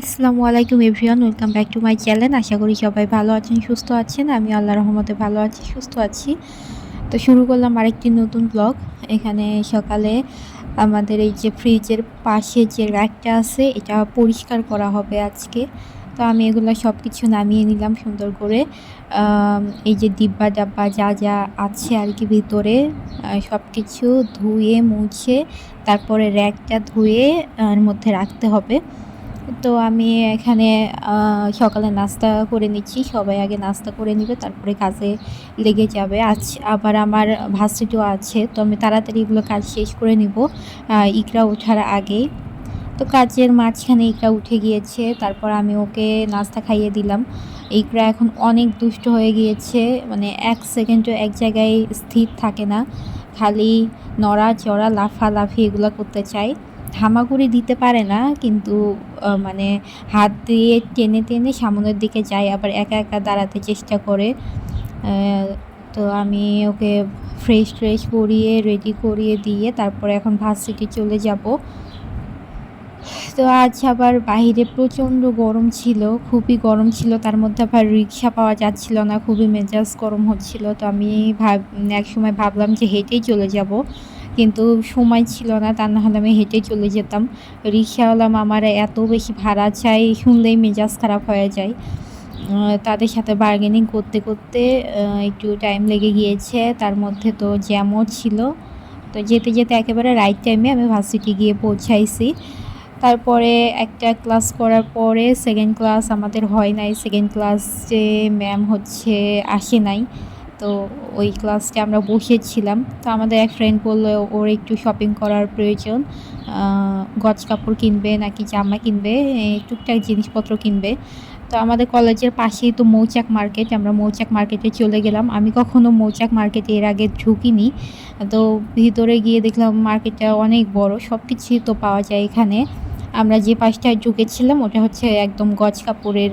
আসসালামু আলাইকুম everyone, welcome back to my channel. আশা করি সবাই ভালো আছেন, সুস্থ আছেন। আমি আল্লাহ রহমতে ভালো আছি, সুস্থ আছি। তো শুরু করলাম আরেকটি নতুন ব্লগ এখানে সকালে আমাদের এই যে ফ্রিজের পাশে যে র্যাকটা আছে, এটা পরিষ্কার করা হবে আজকে। তো আমি এগুলো সব কিছু নামিয়ে নিলাম সুন্দর করে। এই যে ডিব্বা ডাব্বা যা যা আছে আর কি ভিতরে সব কিছু ধুয়ে, মুছে, তারপরে র্যাকটা ধুয়ে এর মধ্যে রাখতে হবে। তো আমি এখানে সকালে নাস্তা করে নিচ্ছি। সবাই আগে নাস্তা করে নিবে, তারপরে কাজে লেগে যাবে। আজ আবার আমার ভার্সিটিও আছে, তো আমি তাড়াতাড়ি এগুলো কাজ শেষ করে নিব। ইকরা ওঠার আগেই। তো কাজের মাঝখানে ইকরা উঠে গিয়েছে, তারপর আমি ওকে নাস্তা খাইয়ে দিলাম। ইকরা এখন অনেক দুষ্ট হয়ে গিয়েছে মানে এক সেকেন্ডও এক জায়গায় স্থির থাকে না। খালি নড়া চড়া লাফালাফি এগুলো করতে চায়। হামাগুড়ি দিতে পারে না, কিন্তু মানে হাত দিয়ে টেনে টেনে সামনের দিকে যায়, আবার একা একা দাঁড়াতে চেষ্টা করে। তো আমি ওকে ফ্রেশ ট্রেশ করিয়ে রেডি করিয়ে দিয়ে তারপরে এখন ভার্সিটি চলে যাব। তো আজ আবার বাইরে প্রচণ্ড গরম ছিল, খুবই গরম ছিল, তার মধ্যে আবার রিক্সা পাওয়া যাচ্ছিল না, খুবই মেজাজ গরম হচ্ছিল। তো আমি ভাব, এক সময় ভাবলাম যে হেঁটেই চলে যাব। কিন্তু সময় ছিল না, তা না হলে আমি হেঁটে চলে যেতাম। রিক্সাওয়ালা মামারা এত বেশি ভাড়া চাই শুনলেই মেজাজ খারাপ হয়ে যায়। তাদের সাথে বার্গেনিং করতে করতে একটু টাইম লেগে গিয়েছে। তার মধ্যে তো জ্যামও ছিল। তো যেতে যেতে একেবারে রাইট টাইমে আমি ভার্সিটি গিয়ে পৌঁছাইছি। তারপরে একটা ক্লাস করার পরে সেকেন্ড ক্লাস আমাদের হয় নাই। সেকেন্ড ক্লাসে ম্যাম হচ্ছে আসে নাই। তো ওই ক্লাসটা আমরা বসেছিলাম। তো আমাদের এক ফ্রেন্ড বলল, ওর একটু শপিং করার প্রয়োজন। গজ কাপড় কিনবে নাকি জামা কিনবে? টুকটাক জিনিসপত্র কিনবে। তো আমাদের কলেজের পাশেই তো মৌচাক মার্কেট, আমরা মৌচাক মার্কেটে চলে গেলাম। আমি কখনো মৌচাক মার্কেটে এর আগে ঢুকিনি। তো ভিতরে গিয়ে দেখলাম মার্কেটটা অনেক বড় সব কিছুই তো পাওয়া যায় এখানে। আমরা যে পাশটায় ঢুকেছিলাম, ওটা হচ্ছে একদম গজ কাপড়ের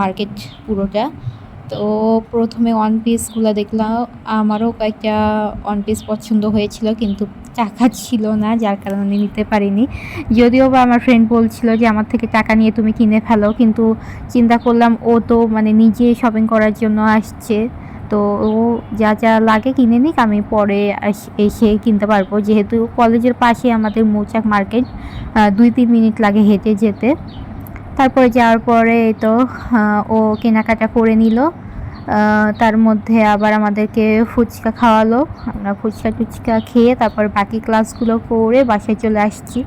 মার্কেট পুরোটা। তো প্রথমে ওয়ান পিসগুলো দেখলাম। আমারও কয়েকটা ওয়ান পিস পছন্দ হয়েছিল, কিন্তু টাকা ছিল না, যার কারণে নিতে পারিনি। যদিও বা আমার ফ্রেন্ড বলছিল যে, আমার থেকে টাকা নিয়ে তুমি কিনে ফেলো। কিন্তু চিন্তা করলাম, ও তো মানে নিজে শপিং করার জন্য আসছে। তো ও যা যা লাগে কিনে নিক, আমি পরে এসে কিনতে পারব। যেহেতু কলেজের পাশে আমাদের মৌচাক মার্কেট দুই, তিন মিনিট লাগে হেঁটে যেতে। তারপরে যাওয়ার পরে তো ও কেনাকাটা করে নিল। তার মধ্যে আবার আমাদেরকে ফুচকা খাওয়ালো। আমরা ফুচকা টুচকা খেয়ে তারপর বাকি ক্লাসগুলো করে বাসায় চলে আসছি।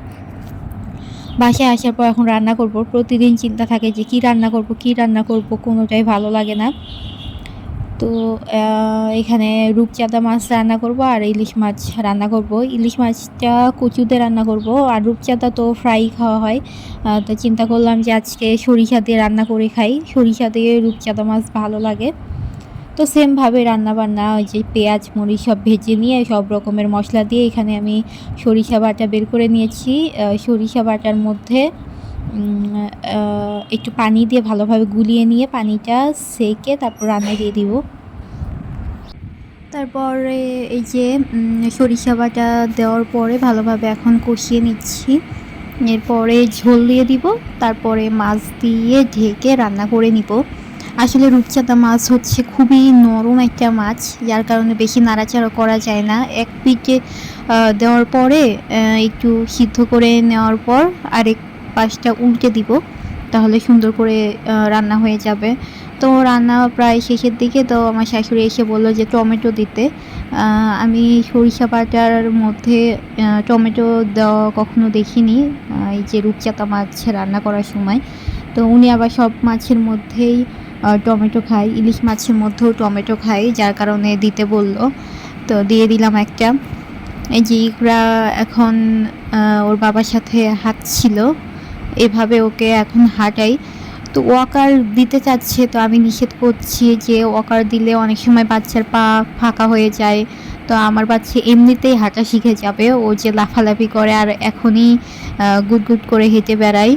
বাসায় আসার পর এখন রান্না করব। প্রতিদিন চিন্তা থাকে যে কি রান্না করব, কি রান্না করব, কোনোটাই ভালো লাগে না। তো এখানে রূপচাঁদা মাছ রান্না করব আর ইলিশ মাছ রান্না করব। ইলিশ মাছটা কচুতে রান্না করব আর রূপচাঁদা তো ফ্রাই খাওয়া হয়। তো চিন্তা করলাম যে আজকে সরিষা দিয়ে রান্না করে খাই। সরিষা দিয়ে রূপচাঁদা মাছ ভালো লাগে। তো সেমভাবে রান্না বান্না ওই যে পেঁয়াজ, মরিচ সব ভেজে নিয়ে সব রকমের মশলা দিয়ে এখানে আমি সরিষা বাটা বের করে নিয়েছি। সরিষা বাটার মধ্যে একটু পানি দিয়ে ভালোভাবে গুলিয়ে নিয়ে পানিটা সেকে তারপর রান্না দিয়ে দিব। তারপরে এই যে সরিষা বাটা দেওয়ার পরে ভালোভাবে এখন কষিয়ে নিচ্ছি। এরপরে ঝোল দিয়ে দিব, তারপরে মাছ দিয়ে ঢেকে রান্না করে নিব। আসলে রূপচাঁদা মাছ হচ্ছে খুবই নরম একটা মাছ, যার কারণে বেশি নাড়াচাড়া করা যায় না। এক পিঠে দেওয়ার পরে একটু সিদ্ধ করে নেওয়ার পর আরেক পাশটা উল্টে দিব, তাহলে সুন্দর করে রান্না হয়ে যাবে। তো রান্না প্রায় শেষের দিকে, তো আমার শাশুড়ি এসে বলল যে টমেটো দিতে। আমি সরিষা বাটার মধ্যে টমেটো দেওয়া কখনো দেখিনি এই যে রূপচাঁদা মাছ রান্না করার সময়। তো উনি আবার সব মাছের মধ্যেই টমেটো খায়, ইলিশ মাছের মধ্যেও টমেটো খায়, যার কারণে দিতে বলল। তো দিয়ে দিলাম একটা। এই যে এখন ওর বাবার সাথে হাঁটছিল এভাবে ওকে এখন হাঁটাই। তো ওয়াকার দিতে চাচ্ছে, তো আমি নিষেধ করছি যে ওয়াকার দিলে অনেক সময় বাচ্চার পা ফাঁকা হয়ে যায়। তো আমার বাচ্চা এমনিতেই হাঁটা শিখে যাবে, ও যে লাফালাফি করে আর এখনই গুটগুট করে হেঁটে বেড়ায়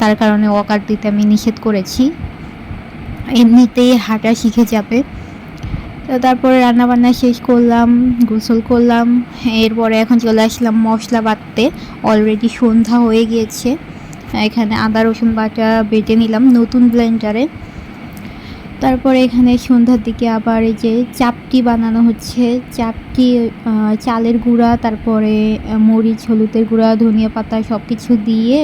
তার কারণে ওয়াকার দিতে আমি নিষেধ করেছি। এমনিতেই হাঁটা শিখে যাবে। তো তারপরে রান্নাবান্না শেষ করলাম, গোসল করলাম। এরপরে এখন চলে আসলাম মশলা বাটতে। অলরেডি সন্ধ্যা হয়ে গিয়েছে। এখানে আদা, রসুন বাটা বেটে নিলাম নতুন ব্লেন্ডারে তারপরে এখানে সন্ধ্যার দিকে আবার এই যে চাপটি বানানো হচ্ছে। চাপটি চালের গুঁড়া, তারপরে মরিচ, হলুদের গুঁড়া, ধনিয়া পাতা সব কিছু দিয়ে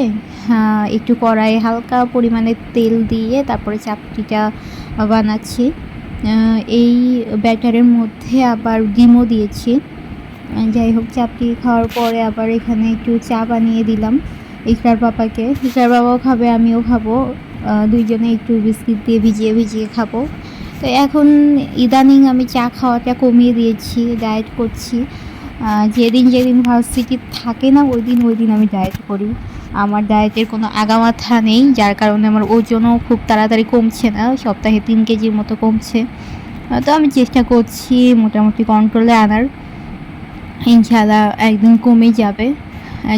একটু কড়াইয়ে হালকা পরিমাণে তেল দিয়ে তারপরে চাপটিটা বানাচ্ছি। এই ব্যাটারের মধ্যে আবার ডিমও দিয়েছি। যাই হোক, চাপটি খাওয়ার পরে আবার এখানে একটু চা বানিয়ে দিলাম। ইকরার বাবাকে ইকরার বাবাও খাবে, আমিও খাব। দুইজনে একটু বিস্কিট দিয়ে ভিজিয়ে ভিজিয়ে খাব। তো এখন ইদানিং আমি চা খাওয়াটা কমিয়ে দিয়েছি, ডায়েট করছি। যেদিন যেদিন ভার্সিটি থাকে না ওই দিন ওই দিন আমি ডায়েট করি। আমার ডায়েটের কোনো আগামাথা নেই, যার কারণে আমার ওজনও খুব তাড়াতাড়ি কমছে না, সপ্তাহে তিন কেজির মতো কমছে। তো আমি চেষ্টা করছি মোটামুটি কন্ট্রোলে আনার। ইনশাল্লাহ একদিন কমে যাবে।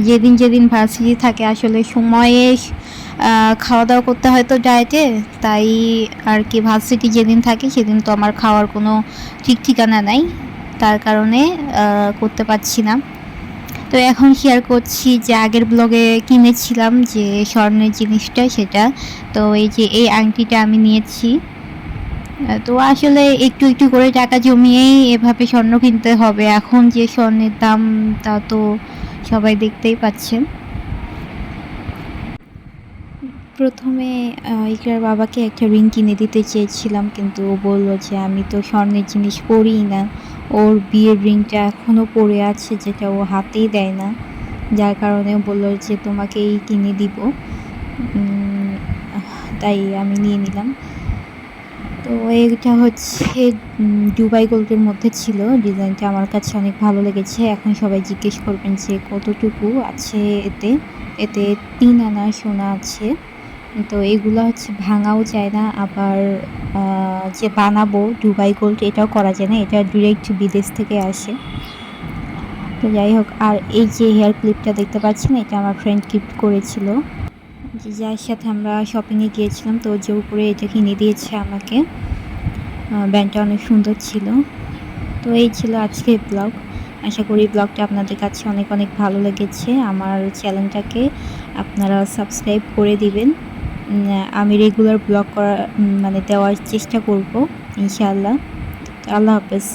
যেদিন যেদিন ভার্সিটি থাকে আসলে সময়ে খাওয়া দাওয়া করতে হয় তো ডায়েটে তাই আর কি ভার্সিটি যেদিন থাকে সেদিন তো আমার খাওয়ার কোনো ঠিক ঠিকানা নাই। তার কারণে করতে পারছি না। তো এখন শেয়ার করছি যে আগের ব্লগে কিনেছিলাম যে স্বর্ণের জিনিসটা সেটা। তো এই যে এই আংটিটা আমি নিয়েছি। তো আসলে একটু একটু করে টাকা জমিয়েই এভাবে স্বর্ণ কিনতে হবে। এখন যে স্বর্ণের দাম তা তো সবাই দেখতেই পাচ্ছেন। প্রথমে ইকরার বাবাকে একটা রিং কিনে দিতে চেয়েছিলাম, কিন্তু ও বলল যে, আমি তো স্বর্ণের জিনিস পরিই না। ওর বিয়ের রিংটা এখনও পড়ে আছে, যেটা ও হাতেই দেয় না। যার কারণে বলল যে, তোমাকেই কিনে দিব। তাই আমি নিয়ে নিলাম। তো এটা হচ্ছে দুবাই গোল্ডের মধ্যে ছিল। ডিজাইনটা আমার কাছে অনেক ভালো লেগেছে। এখন সবাই জিজ্ঞেস করবেন যে কতটুকু আছে এতে? এতে তিন আনা সোনা আছে। তো এগুলো হচ্ছে ভাঙাও যায় না। আবার যে বানাবো দুবাই গোল্ড, এটাও করা যায় না। এটা ডিরেক্ট বিদেশ থেকে আসে। তো যাই হোক, আর এই যে হেয়ার ক্লিপটা দেখতে পাচ্ছেন, এটা আমার ফ্রেন্ড গিফট করেছিল। যে যার সাথে আমরা শপিংয়ে গিয়েছিলাম, তো যে উপরে এটা কিনে দিয়েছে আমাকে। ব্যান্ডটা অনেক সুন্দর ছিল। তো এই ছিল আজকের ব্লগ আশা করি ব্লগটা আপনাদের কাছে অনেক অনেক ভালো লেগেছে। আমার চ্যানেলটাকে আপনারা সাবস্ক্রাইব করে দিবেন। আমি রেগুলার ব্লগ করা মানে দেওয়ার চেষ্টা করব, ইনশাআল্লাহ। আল্লাহ হাফেজ।